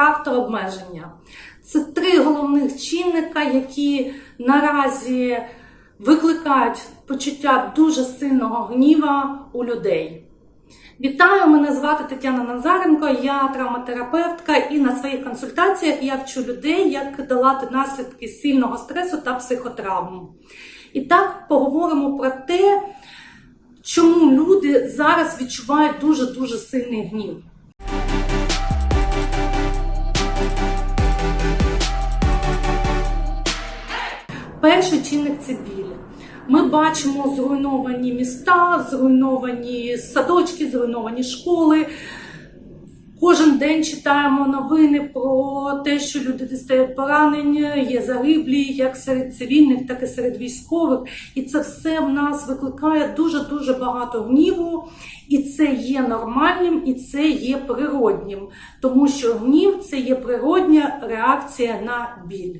страх та обмеження. Це три головних чинника, які наразі викликають почуття дуже сильного гніва у людей. Вітаю, мене звати Тетяна Назаренко, я травматерапевтка, і на своїх консультаціях я вчу людей, як долати наслідки сильного стресу та психотравм. І так поговоримо про те, чому люди зараз відчувають дуже-дуже сильний гнів. Перший чинник це біль. Ми бачимо зруйновані міста, зруйновані садочки, зруйновані школи. Кожен день читаємо новини про те, що люди дістають поранення, є загиблі як серед цивільних, так і серед військових. І це все в нас викликає дуже дуже багато гніву, і це є нормальним, і це є природнім, тому що гнів це є природня реакція на біль.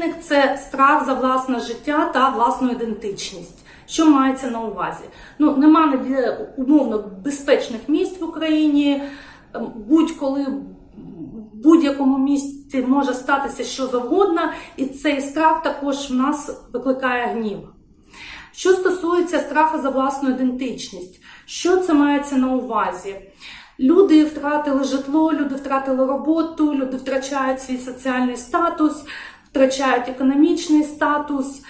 Чинник це страх за власне життя та власну ідентичність. Що мається на увазі? Ну нема умовно безпечних місць в Україні. Ем, Будь-коли в будь-якому місці може статися що завгодно, і цей страх також в нас викликає гнів. Що стосується страху за власну ідентичність, що це мається на увазі? Люди втратили житло, люди втратили роботу, люди втрачають свій соціальний статус, втрачають економічний статус,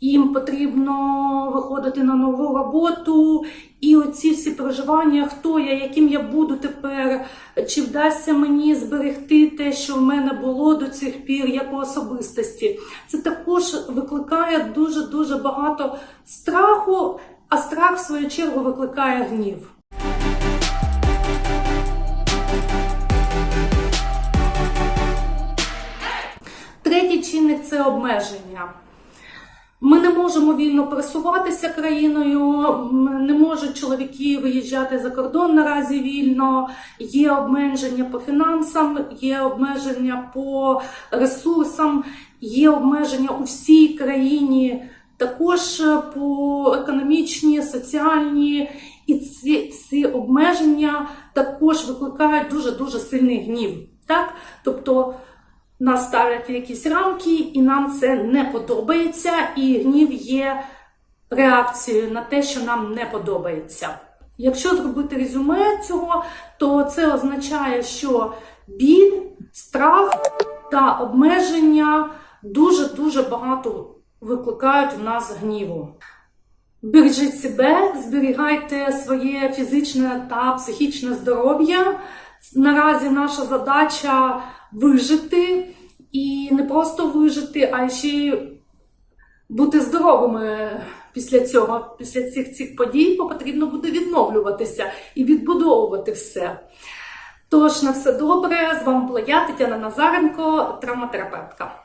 їм потрібно виходити на нову роботу. І оці всі переживання, хто я, яким я буду тепер, чи вдасться мені зберегти те, що в мене було до цих пір, як у особистості. Це також викликає дуже-дуже багато страху, а страх, в свою чергу, викликає гнів. Третій чинник це обмеження. Ми не можемо вільно пересуватися країною, не можуть чоловіки виїжджати за кордон наразі вільно. Є обмеження по фінансам, є обмеження по ресурсам, є обмеження у всій країні, також е, по економічні, соціальні. І ці, ці обмеження також викликають дуже дуже сильний гнів. Так? Тобто нас ставлять в якісь рамки, і нам це не подобається, і гнів є реакцією на те, що нам не подобається. Якщо зробити резюме цього, то це означає, що біль, страх та обмеження дуже-дуже багато викликають в нас гніву. Бережіть себе, зберігайте своє фізичне та психічне здоров'я. Наразі наша задача вижити і не просто вижити, а ще й бути здоровими після цього, після цих цих подій, бо потрібно буде відновлюватися і відбудовувати все. Тож на все добре. З вами була я, Тетяна Назаренко, травматерапевтка.